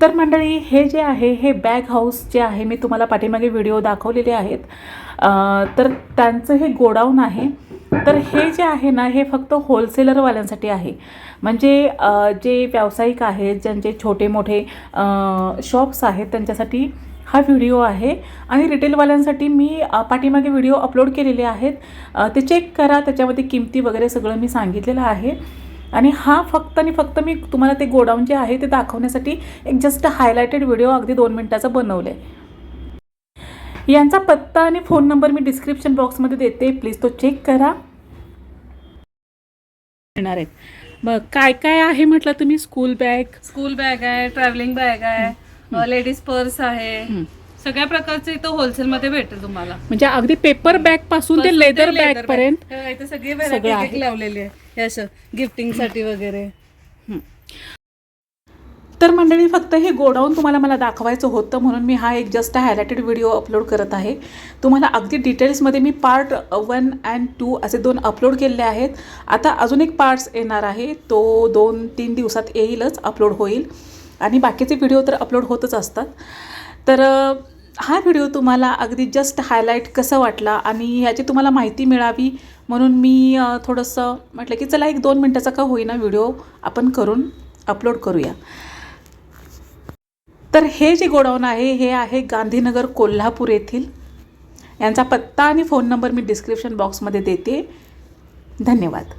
तर मंडळी हे जे आहे हे बॅग हाऊस जे आहे मी तुम्हाला पाठीमागे व्हिडिओ दाखवलेले आहेत. तर त्यांचं हे गोडाऊन आहे. तर हे जे आहे ना हे फक्त होलसेलरवाल्यांसाठी आहे. म्हणजे जे व्यावसायिक आहेत ज्यांचे छोटे मोठे शॉप्स आहेत त्यांच्यासाठी हा व्हिडिओ आहे. आणि रिटेलवाल्यांसाठी मी पाठीमागे व्हिडिओ अपलोड केलेले आहेत. ते चेक करा त्याच्यामध्ये किमती वगैरे सगळं मी सांगितलेलं आहे. आणि हा फक्त आणि फक्त मी तुम्हाला ते गोडाऊन जे आहे ते दाखवण्यासाठी एक जस्ट हायलायटेड व्हिडिओ अगदी दोन मिनटाचा बनवला आहे यांचा पत्ता आणि फोन नंबर मी डिस्क्रिप्शन बॉक्समध्ये देते. प्लीज तो चेक करा. येणार आहेत. मग काय काय आहे म्हटलं तुम्ही? स्कूल बॅग स्कूल बॅग आहे ट्रॅव्हलिंग बॅग आहे लेडीज पर्स आहे. सगळ्या प्रकारचे इथं होलसेल मध्ये भेटेल तुम्हाला. म्हणजे अगदी पेपर बॅगपासून ते लेदर बॅग पर्यंत हे इथे सगळी व्हरायटी आहे. एक लावलेली आहे. हे असं गिफ्टिंगसाठी वगैरे. तर मंडळी फक्त हे गोडाऊन तुम्हाला मला दाखवायचं होतं म्हणून मी हा एक जस्ट हायलायटेड व्हिडिओ अपलोड करत आहे. तुम्हाला अगदी डिटेल्समध्ये मी पार्ट वन अँड टू असे दोन अपलोड केलेले आहेत. आता अजून एक पार्ट्स येणार आहे. तो दोन तीन दिवसात येईलच अपलोड होईल. आणि बाकीचे व्हिडिओ तर अपलोड होतच असतात. तर अ, हा व्हिडिओ तुम्हाला अगदी जस्ट हायलाईट कसं वाटला आणि ह्याची तुम्हाला माहिती मिळावी म्हणून मी थोडंसं म्हटलं की चला एक दोन मिनटाचा का होईना व्हिडिओ आपण करून अपलोड करूया. तर हे जे गोडाऊन आहे हे आहे गांधीनगर कोल्हापूर येथील. यांचा पत्ता आणि फोन नंबर मी डिस्क्रिप्शन बॉक्समध्ये देते. धन्यवाद.